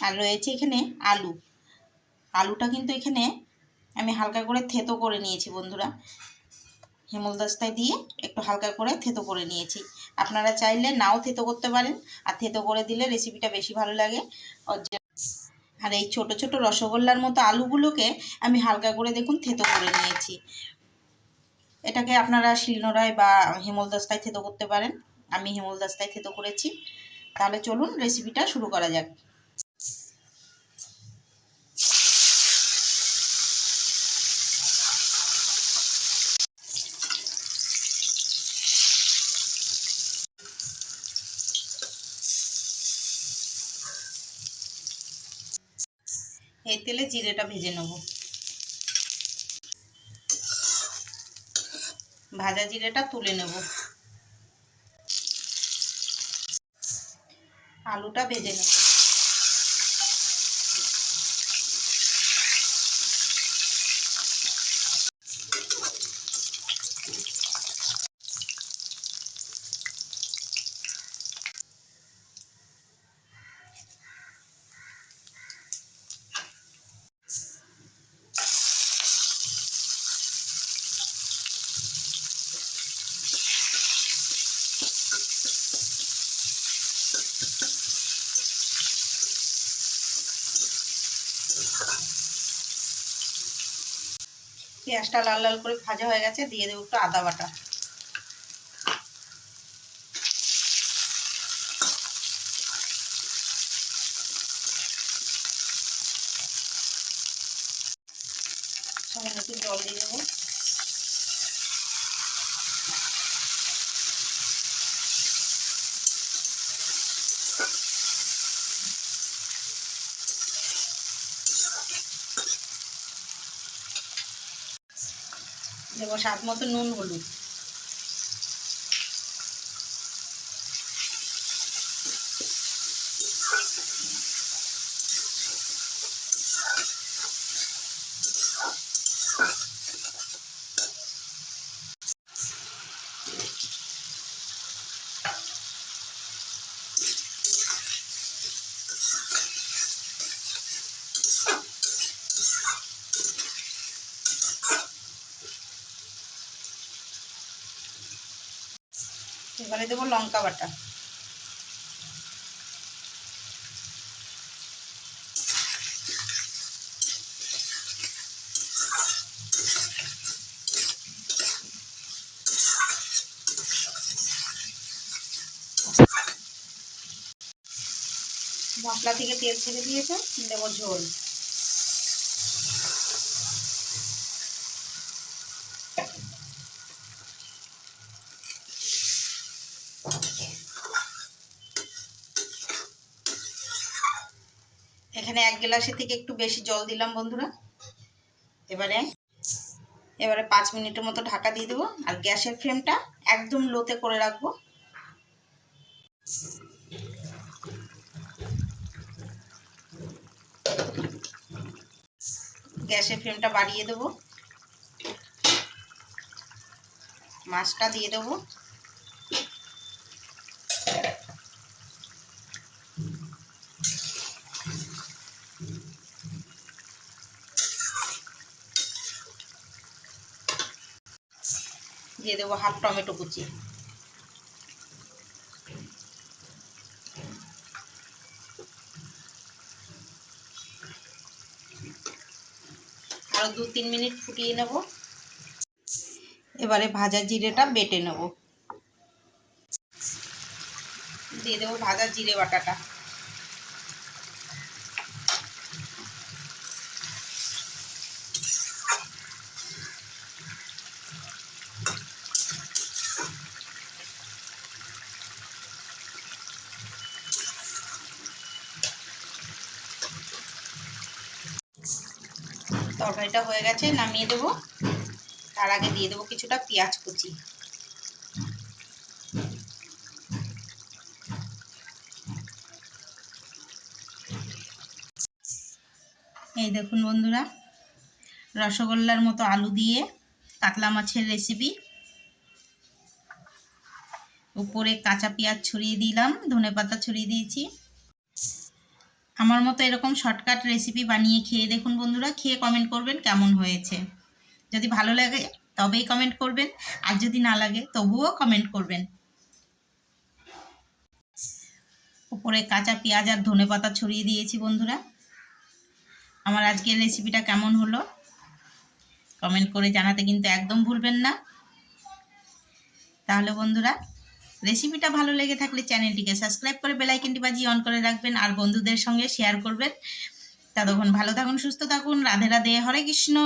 আর রয়েছে এখানে আলু। আলুটা কিন্তু এখানে আমি হালকা করে থেতো করে নিয়েছি বন্ধুরা। হেমলদাস্তায় দিয়ে একটু হালকা করে থেতো করে নিয়েছি। আপনারা চাইলে নাও থেতো করতে পারেন আর থেতো করে দিলে রেসিপিটা বেশি ভালো লাগে। আর এই ছোট ছোট রসগোল্লার মতো আলুগুলোকে আমি হালকা করে দেখুন থেতো করে নিয়েছি। এটাকে আপনারা শিলনোড়ায় বা হেমলদাস্তায় থেতো করতে পারেন। আমি হেমলদাস্তায় থেতো করেছি। তাহলে চলুন রেসিপিটা শুরু করা যাক। এই তেলে জিরেটা ভেজে নেব। ভাজা জিরেটা তুলে নেব। আলুটা ভেজে নেব। পেঁয়াজটা লাল লাল করে ভাজা হয়ে গেছে, দিয়ে দেবো একটু আদা বাটা। সামান্য একটু জল দিয়ে দেবো। দেবো স্বাদ মতো নুন হলুদ। এবারে দেবো লঙ্কা বাটা। মশলা থেকে তেল ছেড়ে দিয়েছে দেবো ঝোল। এখানে এক গ্লাসের থেকে একটু বেশি জল দিলাম বন্ধুরা। এবারে এবারে পাঁচ মিনিটের মতো ঢাকা দিয়ে দেবো। আর গ্যাসের ফ্লেমটা একদম লোতে করে রাখব। গ্যাসের ফ্লেমটা বাড়িয়ে দেবো। মাছটা দিয়ে দেবো। দিয়ে দেবো হাফ টমেটো কুচি। আরও দু তিন মিনিট ফুটিয়ে নেব। এবারে ভাজা জিরেটা বেটে নেব। দিয়ে দেবো ভাজা জিরে বাটাটা। তরকারিটা হয়ে গেছে, নামিয়ে দেবো। তার আগে দিয়ে দেবো কিছুটা পেঁয়াজ কুচি। এই দেখুন বন্ধুরা, রসগোল্লার মতো আলু দিয়ে কাতলা মাছের রেসিপি উপরে কাঁচা পেঁয়াজ ছড়িয়ে দিলাম ধনে পাতা ছড়িয়ে দিয়েছি। আমার মতো এরকম শর্টকাট রেসিপি বানিয়ে খেয়ে দেখুন বন্ধুরা, খেয়ে কমেন্ট করবেন কেমন হয়েছে। যদি ভালো লাগে, তবেই কমেন্ট করবেন, আর যদি না লাগে, তবুও কমেন্ট করবেন। উপরে কাঁচা পেঁয়াজ আর ধনে পাতা ছড়িয়ে দিয়েছি বন্ধুরা। আমার আজকের রেসিপিটা কেমন হলো? কমেন্ট করে জানাতে কিন্তু একদম ভুলবেন না। তাহলে বন্ধুরা রেসিপিটা ভালো লেগে থাকলে চ্যানেলটিকে সাবস্ক্রাইব করে বেলাইকনটি বাজি অন করে রাখবেন আর বন্ধুদের সঙ্গে শেয়ার করবেন। ততক্ষণ ভালো থাকুন, সুস্থ থাকুন। রাধে রাধে, হরে কৃষ্ণ।